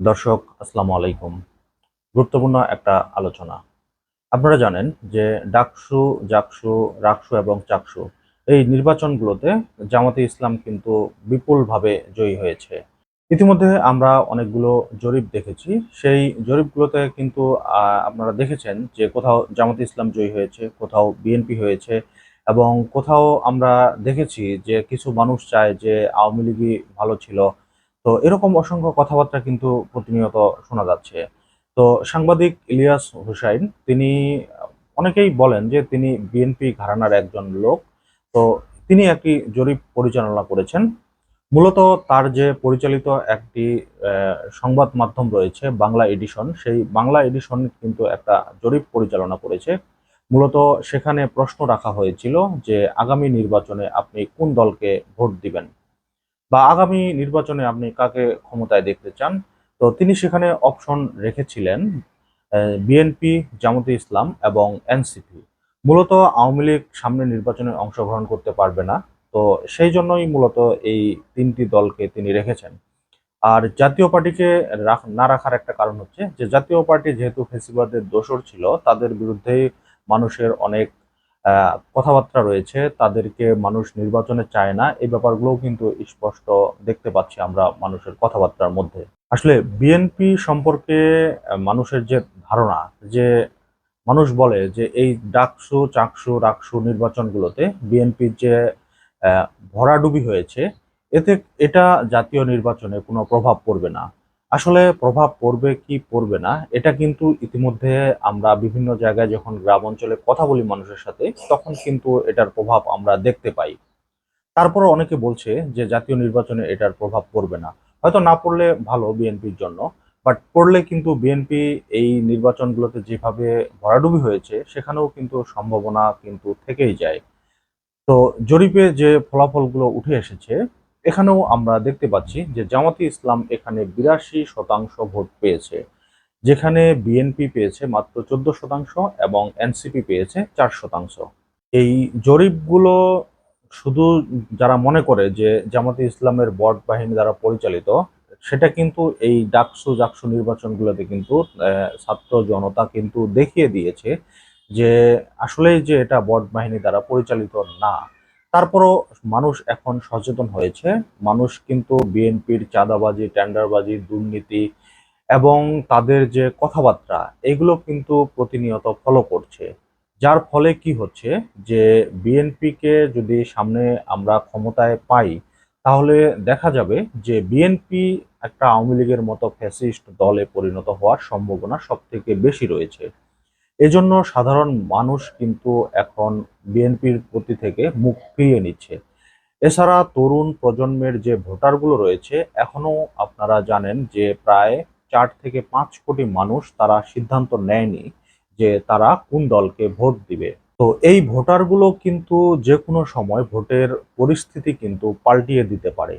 দর্শক, আসসালামু আলাইকুম। গুরুত্বপূর্ণ একটা আলোচনা। আপনারা জানেন যে ডাকসু, জাকসু, রাকসু এবং চাকসু এই নির্বাচনগুলোতে জামাতে ইসলাম কিন্তু বিপুলভাবে জয়ী হয়েছে। ইতিমধ্যে আমরা অনেকগুলো জরিপ দেখেছি। সেই জরিপগুলোতে কিন্তু আপনারা দেখেছেন যে কোথাও জামাতে ইসলাম জয়ী হয়েছে, কোথাও বিএনপি হয়েছে এবং কোথাও আমরা দেখেছি যে কিছু মানুষ চায় যে আওয়ামী লীগই ভালো ছিল তো এরকম অসংখ্য কথাবার্তা কিন্তু প্রতিনিয়ত শোনা যাচ্ছে। তো সাংবাদিক ইলিয়াস হুসাইন, তিনি অনেকেই বলেন যে তিনি বিএনপি ঘরানার একজন লোক। তো তিনি একটি জরিপ পরিচালনা করেছেন। মূলত তার যে পরিচালিত একটি সংবাদ মাধ্যম রয়েছে, বাংলা এডিশন, সেই বাংলা এডিশন কিন্তু একটা জরিপ পরিচালনা করেছে। মূলত সেখানে প্রশ্ন রাখা হয়েছিল যে আগামী নির্বাচনে আপনি কোন দলকে ভোট দিবেন? বা আগামী নির্বাচনে আপনি কাকে ক্ষমতায় দেখতে চান? তো তিনি সেখানে অপশন রেখেছিলেন বিএনপি, জামাতে ইসলাম এবং এনসিপি। মূলত আওয়ামী লীগ সামনে নির্বাচনে অংশগ্রহণ করতে পারবে না, তো সেই জন্যই মূলত এই তিনটি দলকে তিনি রেখেছেন। আর জাতীয় পার্টিকে না রাখার একটা কারণ হচ্ছে যে, জাতীয় পার্টি যেহেতু ফেসিবাদের দোষর ছিল, তাদের বিরুদ্ধে মানুষের অনেক কথাবার্তা রয়েছে, তাদেরকে মানুষ নির্বাচনে চায় না। এই ব্যাপারগুলোও কিন্তু স্পষ্ট দেখতে পাচ্ছি আমরা মানুষের কথাবার্তার মধ্যে। আসলে বিএনপি সম্পর্কে মানুষের যে ধারণা, যে মানুষ বলে যে এই ডাকসু, চাকসু, রাকসু নির্বাচনগুলোতে বিএনপির যে ভরাডুবি হয়েছে, এতে, এটা জাতীয় নির্বাচনে কোনো প্রভাব পড়বে না। আসলে প্রভাব পড়বে কি পড়বে না, এটা কিন্তু ইতিমধ্যে আমরা বিভিন্ন জায়গায় যখন গ্রাম অঞ্চলে কথা বলি মানুষের সাথে, তখন কিন্তু এটার প্রভাব আমরা দেখতে পাই। তারপরে অনেকে বলছে যে জাতীয় নির্বাচনে এটার প্রভাব পড়বে না। হয়তো না পড়লে ভালো বিএনপির জন্য, বাট পড়লে কিন্তু বিএনপি এই নির্বাচনগুলোতে যেভাবে ভরাডুবি হয়েছে, সেখানেও কিন্তু সম্ভাবনা কিন্তু থেকেই যায়। তো জরিপে যে ফলাফলগুলো উঠে এসেছে এখানেও আমরা দেখতে পাচ্ছি যে জামাতি ইসলাম এখানে বিরাশি শতাংশ ভোট পেয়েছে, যেখানে বিএনপি পেয়েছে মাত্র চোদ্দ শতাংশ এবং এনসিপি পেয়েছে চার শতাংশ। এই জরিপগুলো শুধু যারা মনে করে যে জামাতে ইসলামের বট বাহিনী দ্বারা পরিচালিত, সেটা কিন্তু এই ডাকসু জাকসু নির্বাচনগুলোতে কিন্তু ছাত্র জনতা কিন্তু দেখিয়ে দিয়েছে যে আসলেই যে এটা বট বাহিনী দ্বারা পরিচালিত না। তারপরও মানুষ এখন সচেতন হয়েছে। মানুষ কিন্তু বিএনপির চাঁদাবাজি, টেন্ডারবাজি, দুর্নীতি এবং তাদের যে কথাবার্তা, এগুলো কিন্তু প্রতিনিয়ত ফলো করছে। যার ফলে কি হচ্ছে যে বিএনপিকে যদি সামনে আমরা ক্ষমতায় পাই, তাহলে দেখা যাবে যে বিএনপি একটা আওয়ামী লীগের মতো ফ্যাসিস্ট দলে পরিণত হওয়ার সম্ভাবনা সব থেকে বেশি রয়েছে। এজন্য সাধারণ মানুষ কিন্তু এখন বিএনপির প্রতি থেকে মুখ ফিরিয়ে নিচ্ছে। এছাড়া তরুণ প্রজন্মের যে ভোটারগুলো রয়েছে, এখনও আপনারা জানেন যে প্রায় চার থেকে পাঁচ কোটি মানুষ তারা সিদ্ধান্ত নেয়নি যে তারা কোন দলকে ভোট দিবে। তো এই ভোটারগুলো কিন্তু যে কোনো সময় ভোটের পরিস্থিতি কিন্তু পাল্টিয়ে দিতে পারে।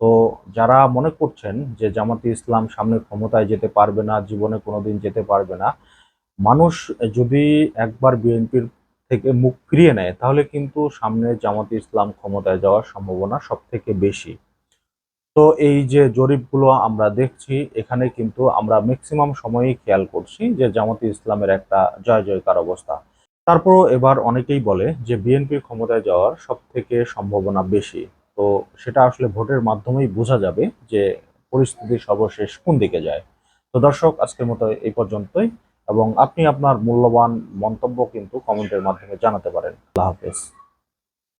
তো যারা মনে করছেন যে জামাতে ইসলাম সামনে ক্ষমতায় যেতে পারবে না, জীবনে কোনোদিন যেতে পারবে না, মানুষ যদি একবার বিএনপির থেকে মুখ ফিরিয়ে নেয়, তাহলে কিন্তু সামনে জামাতে ইসলাম ক্ষমতায় যাওয়ার সম্ভাবনা সব থেকে বেশি। তো এই যে জরিপগুলো আমরা দেখছি, এখানে কিন্তু আমরা ম্যাক্সিমাম সময়ই খেয়াল করছি যে জামাতে ইসলামের একটা জয় জয়কার অবস্থা। তারপরও এবার অনেকেই বলে যে বিএনপি ক্ষমতায় যাওয়ার সব থেকে সম্ভাবনা বেশি। তো সেটা আসলে ভোটের মাধ্যমেই বোঝা যাবে যে পরিস্থিতি সর্বশেষ কোন দিকে যায়। তো দর্শক, আজকের মতো এই পর্যন্তই। এবং আপনি আপনার মূল্যবান মন্তব্য কিন্তু কমেন্টের মাধ্যমে জানাতে পারেন। আল্লাহ হাফেজ।